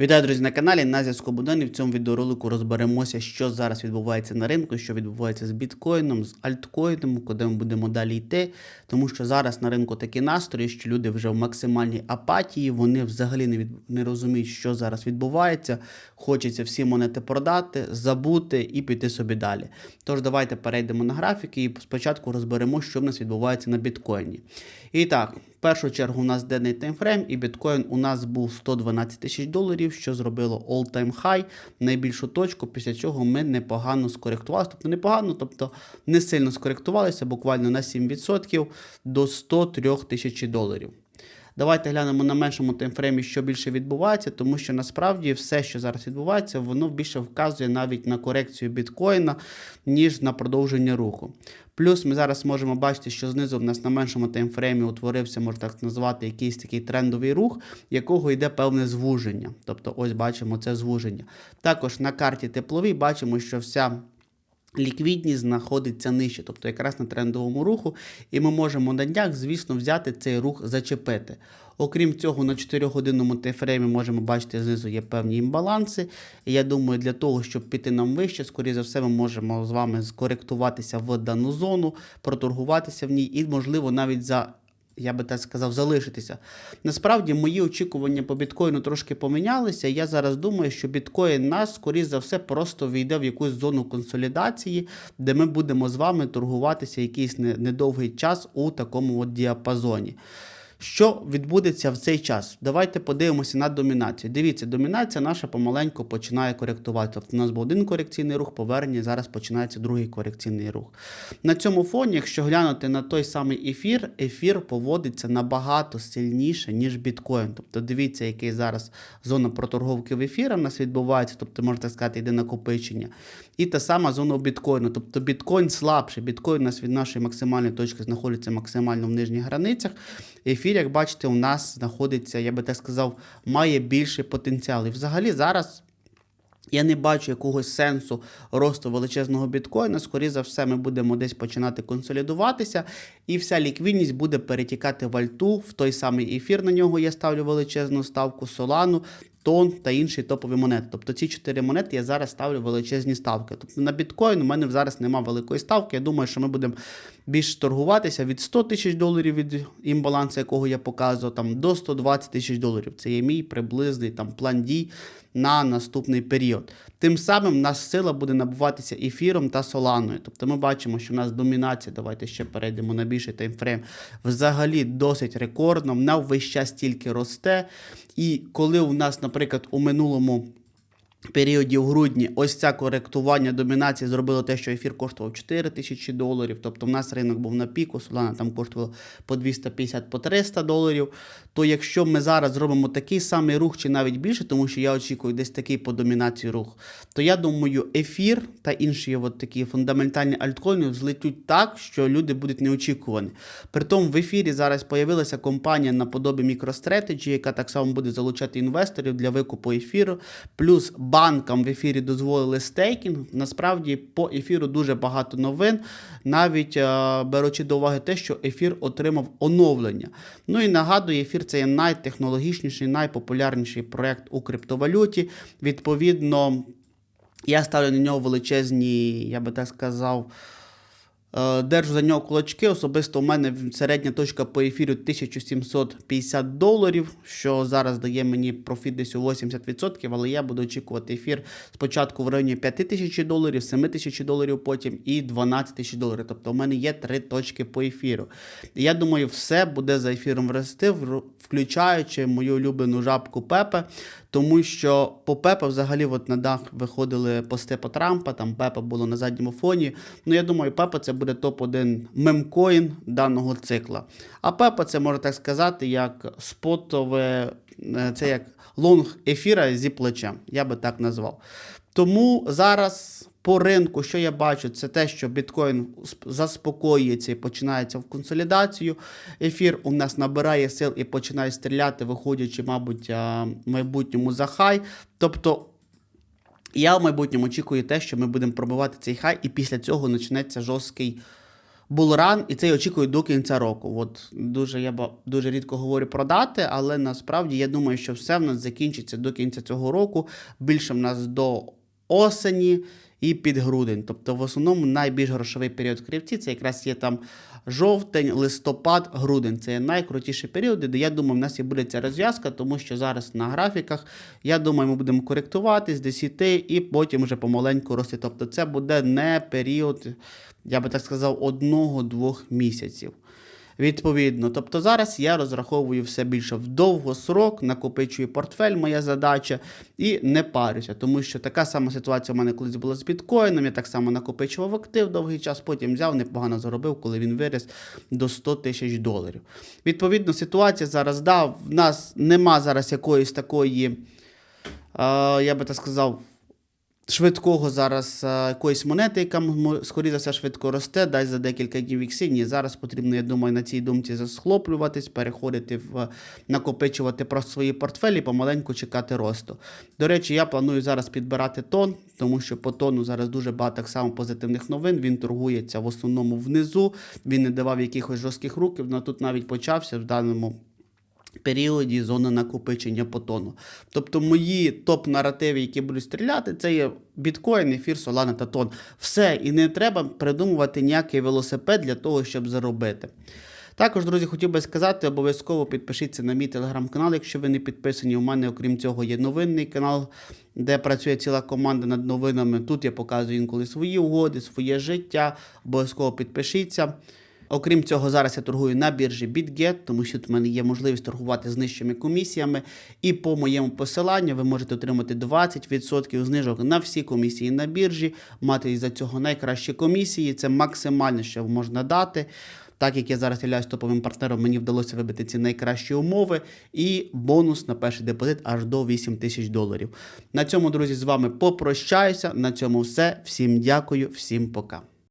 Вітаю, друзі, на каналі. На зв'язку Богдан і в цьому відеоролику розберемося, що зараз відбувається на ринку, що відбувається з біткоїном, з альткоїном, куди ми будемо далі йти. Тому що зараз на ринку такі настрої, що люди вже в максимальній апатії, вони взагалі не, від... не розуміють, що зараз відбувається. Хочеться всі монети продати, забути і піти собі далі. Тож давайте перейдемо на графіки і спочатку розберемо, що в нас відбувається на біткоїні. І так, першу чергу у нас денний таймфрейм, і біткоін у нас був 112 тисяч доларів, що зробило all-time high, найбільшу точку, після чого ми непогано скоректувалися. Тобто непогано, тобто не сильно скоректувалися, буквально на 7% до 103 тисяч доларів. Давайте глянемо на меншому таймфреймі, що більше відбувається, тому що насправді все, що зараз відбувається, воно більше вказує навіть на корекцію біткоїна, ніж на продовження руху. Плюс ми зараз можемо бачити, що знизу в нас на меншому таймфреймі утворився, можна так назвати, якийсь такий трендовий рух, якого йде певне звуження. Тобто, ось бачимо це звуження. Також на карті тепловій бачимо, що вся. Ліквідність знаходиться нижче, тобто якраз на трендовому руху, і ми можемо на днях, звісно, взяти цей рух зачепити. Окрім цього, на 4-годинному тайфреймі можемо бачити, знизу є певні імбаланси. І я думаю, для того, щоб піти нам вище, скоріше за все, ми можемо з вами скоректуватися в дану зону, проторгуватися в ній і, можливо, навіть за я би так сказав, залишитися. Насправді, мої очікування по біткоїну трошки помінялися. Я зараз думаю, що біткоін нас, скоріш за все, просто війде в якусь зону консолідації, де ми будемо з вами торгуватися якийсь недовгий час у такому от діапазоні. Що відбудеться в цей час? Давайте подивимося на домінацію. Дивіться, домінація наша помаленьку починає коректувати. Тобто у нас був один корекційний рух, повернення, зараз починається другий корекційний рух. На цьому фоні, якщо глянути на той самий ефір, ефір поводиться набагато сильніше, ніж біткоін. Тобто дивіться, який зараз зона проторговки в ефірі у нас відбувається, тобто, можна сказати, йде накопичення. І та сама зона біткоїну. Тобто біткоін слабший, біткоін у нас від нашої максимальної точки знаходиться максимально в нижніх границях. Ефір, як бачите, у нас знаходиться, я би так сказав, має більший потенціал. І взагалі зараз. Я не бачу якогось сенсу росту величезного біткоїна. Скоріше за все, ми будемо десь починати консолідуватися, і вся ліквідність буде перетікати в альту, в той самий ефір. На нього я ставлю величезну ставку, солану, тон та інші топові монети. Тобто ці чотири монети я зараз ставлю величезні ставки. Тобто на біткоін у мене зараз немає великої ставки. Я думаю, що ми будемо більш торгуватися від 100 тисяч доларів від імбалансу, якого я показував, там до 120 тисяч доларів. Це є мій приблизний там план дій на наступний період. Тим самим нас сила буде набуватися ефіром та соланою. Тобто ми бачимо, що в нас домінація, давайте ще перейдемо на більший таймфрейм, взагалі досить рекордно, вона весь час тільки росте. І коли у нас, наприклад, у минулому періоді в грудні ось це коректування домінації зробило те, що ефір коштував 4 тисячі доларів. Тобто в нас ринок був на піку, Солана там коштувала по 250 по 300 доларів. То якщо ми зараз зробимо такий самий рух, чи навіть більше, тому що я очікую десь такий по домінації рух, то я думаю, ефір та інші от такі фундаментальні альткоїни взлетють так, що люди будуть неочікувані. Притом в ефірі зараз з'явилася компанія наподобі MicroStrategy, яка так само буде залучати інвесторів для викупу ефіру. Плюс банкам в ефірі дозволили стейкінг. Насправді по ефіру дуже багато новин, навіть е, беручи до уваги те, що ефір отримав оновлення. Ну і нагадую, ефір це є найтехнологічніший, найпопулярніший проект у криптовалюті. Відповідно, я ставлю на нього величезні, я би так сказав. Е, Держу за нього кулачки. Особисто у мене середня точка по ефіру 1750 доларів, що зараз дає мені профіт десь у 80%, але я буду очікувати ефір спочатку в районі 5000 доларів, 7000 доларів потім і 12 тисяч доларів. Тобто у мене є три точки по ефіру. І я думаю, все буде за ефіром рости, включаючи мою улюблену жабку Пепе. Тому що по Пепе взагалі от на дах виходили пости по Трампа, там Пепе було на задньому фоні. Ну я думаю, Пепе це буде топ-1 мемкоін даного цикла. А Пепе це можна так сказати, як спотове, е, це як лонг ефіра зі плечем. Я би так назвав. Тому зараз. По ринку, що я бачу, це те, що біткоін заспокоюється і починається в консолідацію. Ефір у нас набирає сил і починає стріляти, виходячи, мабуть, в майбутньому за хай. Тобто я в майбутньому очікую те, що ми будемо пробивати цей хай, і після цього почнеться жорсткий булран, і це я очікую до кінця року. От дуже я дуже рідко говорю про дати, але насправді я думаю, що все в нас закінчиться до кінця цього року. Більше в нас до осені і під грудень. Тобто, в основному найбільш грошовий період крипті це якраз є там жовтень, листопад, грудень. Це є найкрутіші періоди, де я думаю, в нас і буде ця розв'язка, тому що зараз на графіках, я думаю, ми будемо коректуватись, десь іти, і потім вже помаленьку рости. Тобто, це буде не період, я би так сказав, одного-двох місяців. Відповідно, тобто зараз я розраховую все більше в довгосрок, накопичую портфель, моя задача, і не парюся, тому що така сама ситуація у мене колись була з біткоїном. Я так само накопичував актив довгий час, потім взяв, непогано заробив, коли він виріс до 100 тисяч доларів. Відповідно, ситуація зараз, да, в нас нема зараз якоїсь такої, е, я би так сказав, швидкого зараз а, якоїсь монети, яка скоріше за все швидко росте, дай за декілька днів ікси. Ні, зараз потрібно, я думаю, на цій думці засхлоплюватись, переходити в накопичувати просто свої портфелі, помаленьку чекати росту. До речі, я планую зараз підбирати тон, тому що по тону зараз дуже багато так само позитивних новин. Він торгується в основному внизу. Він не давав якихось жорстких руків. але тут навіть почався в даному періоді зона накопичення по тону. Тобто мої топ-наративи, які будуть стріляти, це є біткоін, ефір, солана та тон. Все, і не треба придумувати ніякий велосипед для того, щоб заробити. Також, друзі, хотів би сказати, обов'язково підпишіться на мій телеграм-канал, якщо ви не підписані. У мене, окрім цього, є новинний канал, де працює ціла команда над новинами. Тут я показую інколи свої угоди, своє життя. Обов'язково підпишіться. Окрім цього, зараз я торгую на біржі BitGet, тому що тут в мене є можливість торгувати з нижчими комісіями. І по моєму посиланню ви можете отримати 20% знижок на всі комісії на біржі, мати із-за цього найкращі комісії. Це максимально, що можна дати. Так як я зараз являюсь топовим партнером, мені вдалося вибити ці найкращі умови і бонус на перший депозит аж до 8 тисяч доларів. На цьому, друзі, з вами попрощаюся. На цьому все. Всім дякую, всім пока.